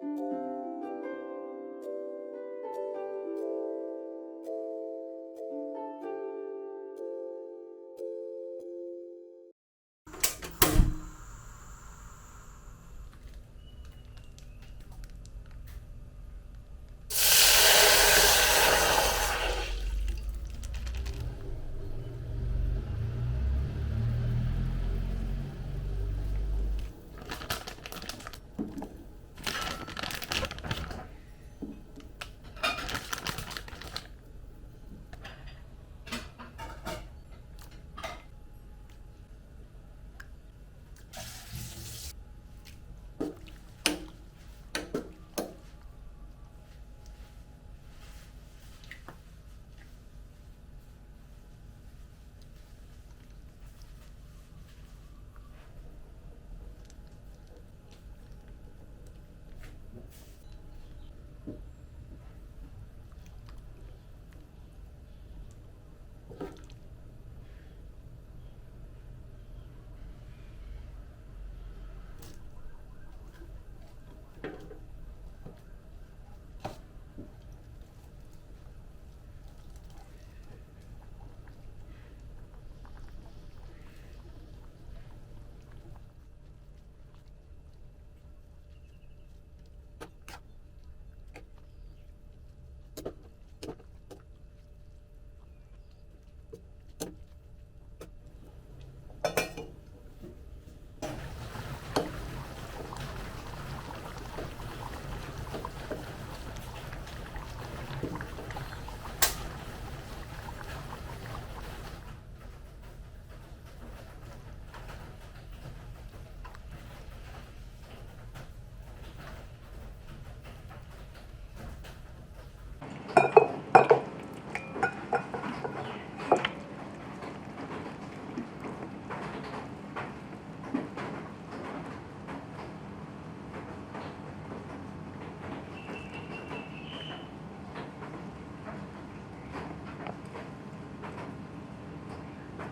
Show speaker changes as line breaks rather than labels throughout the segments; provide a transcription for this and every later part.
Thank you.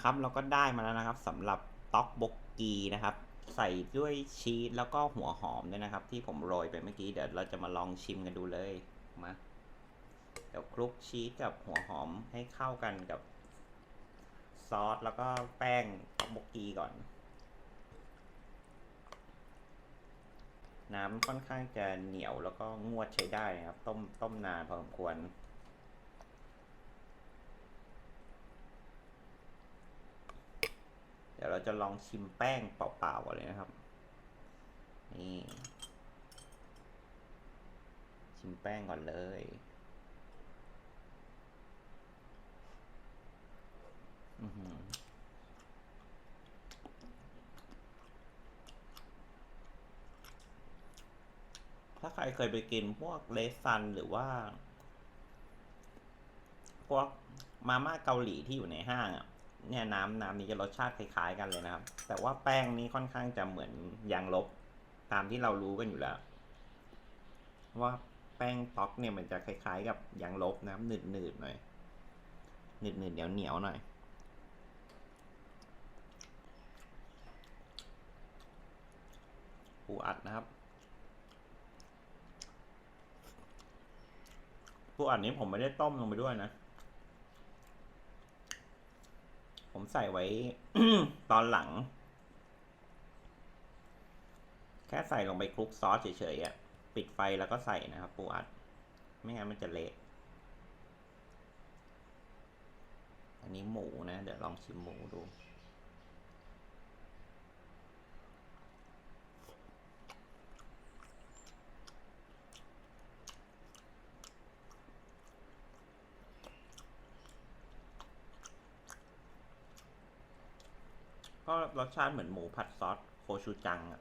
ครับเราก็ได้มาแล้วนะครับสำหรับต็อกบกกีนะครับ ใส่ด้วยชีสแล้วก็หัวหอมด้วยนะครับ ที่ผมโรยไปเมื่อกี้เดี๋ยวเราจะมาลองชิมกันดูเลยมาเดี๋ยวคลุกชีสกับหัวหอมให้เข้ากันกับซอสแล้วก็แป้งต็อกบกกีก่อน น้ำค่อนข้างจะเหนียวแล้วก็งวดใช้ได้นะครับ ต้มต้มนานพอสมควร เดี๋ ยวเราจะลองชิมแป้งเปล่าๆก่อนเลยนะครับ นี่ ชิมแป้งก่อนเลย อือหือถ้าใครเคยไปกินพวกเลซันหรือว่า พวกมาม่าเกาหลีที่อยู่ในห้างอะ เนี่ยน้ำน้ำนี้จะรสชาติคล้ายๆกันเลยนะครับ แต่ว่าแป้งนี้ค่อนข้างจะเหมือนยางลบตามที่เรารู้กันอยู่แล้ว ว่าแป้งต็อกเนี่ยมันจะคล้ายๆ กับยางลบนะครับหนืดๆหน่อยหนืดๆเหนียวเหนียวหน่อย ปูอัดนะครับปูอัดนี้ผมไม่ได้ต้มลงไปด้วยนะ ผมใส่ไว้ตอนหลัง แค่ใส่ลงไปคลุกซอสเฉยๆอะ ปิดไฟแล้วก็ใส่นะครับ ปูอัด ไม่งั้นมันจะเละ อันนี้หมูนะ เดี๋ยวลองชิมหมูดู ก็รสชาติเหมือนหมูผัดซอสโคชูจังอะ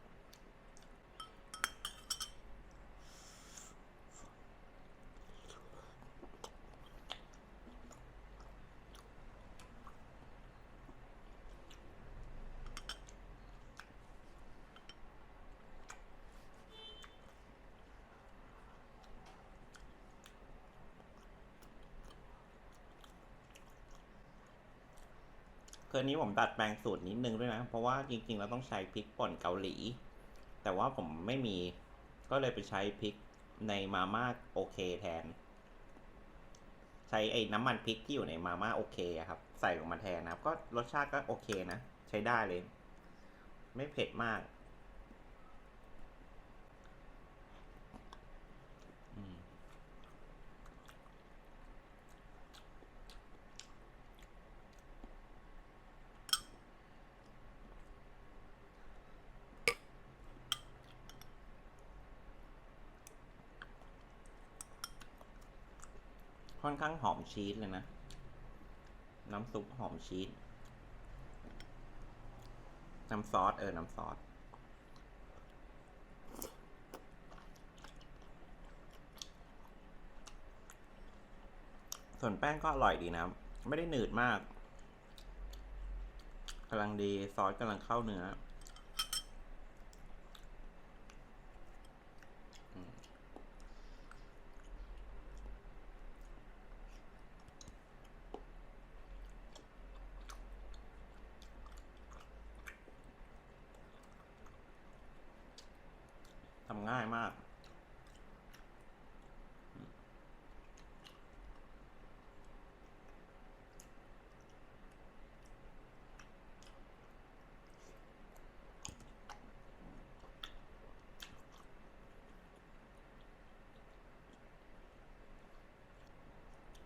คืนนี้ผมดัดแปลงสูตรนิดนึงด้วยนะ เพราะว่าจริงๆ เราต้องใช้พริกป่นเกาหลี แต่ว่าผมไม่มี ก็เลยไปใช้พริกในมาม่าโอเคแทน ใช้ไอ้น้ำมันพริกที่อยู่ในมาม่าโอเคครับ ใส่ลงมาแทนนะครับ ก็รสชาติก็โอเคนะ ใช้ได้เลย ไม่เผ็ดมาก ค่อนข้างหอมชีสเลยนะ น้ำซุปหอมชีส น้ำซอส เออ น้ำซอส ส่วนแป้งก็อร่อยดีนะ ไม่ได้หนืดมากกำลังดีซอสกำลังเข้าเนื้อ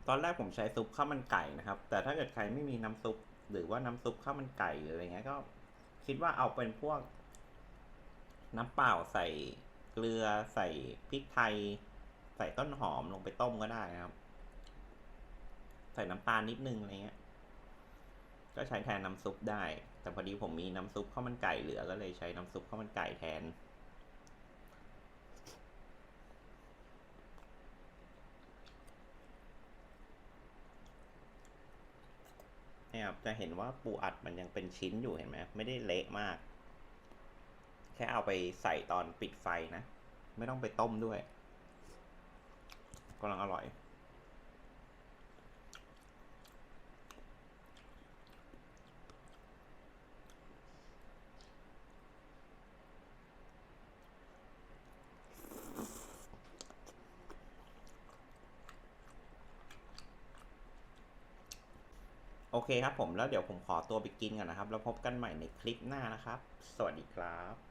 ตอนแรกผมใช้ซุปข้าวมันไก่นะครับ แต่ถ้าเกิดใครไม่มีน้ำซุป หรือว่าน้ำซุปข้าวมันไก่หรืออะไรเงี้ยก็ คิดว่าเอาเป็นพวก น้ำเปล่าใส่เกลือใส่พริกไทย ใส่ต้นหอมลงไปต้มก็ได้นะครับ ใส่น้ำตาลนิดนึงอะไรเงี้ย ก็ใช้แทนน้ำซุปได้ แต่พอดีผมมีน้ำซุปข้าวมันไก่เหลือก็เลยใช้น้ำซุปข้าวมันไก่แทน นี่ยครับ จะเห็นว่าปูอัดมันยังเป็นชิ้นอยู่เห็นไหมไม่ได้เละมาก แค่เอาไปใส่ตอนปิดไฟนะ ไม่ต้องไปต้มด้วยกำลังอร่อย โอเคครับผมแล้วเดี๋ยวผมขอตัวไปกินกันนะครับ แล้วพบกันใหม่ในคลิปหน้านะครับ สวัสดีครับ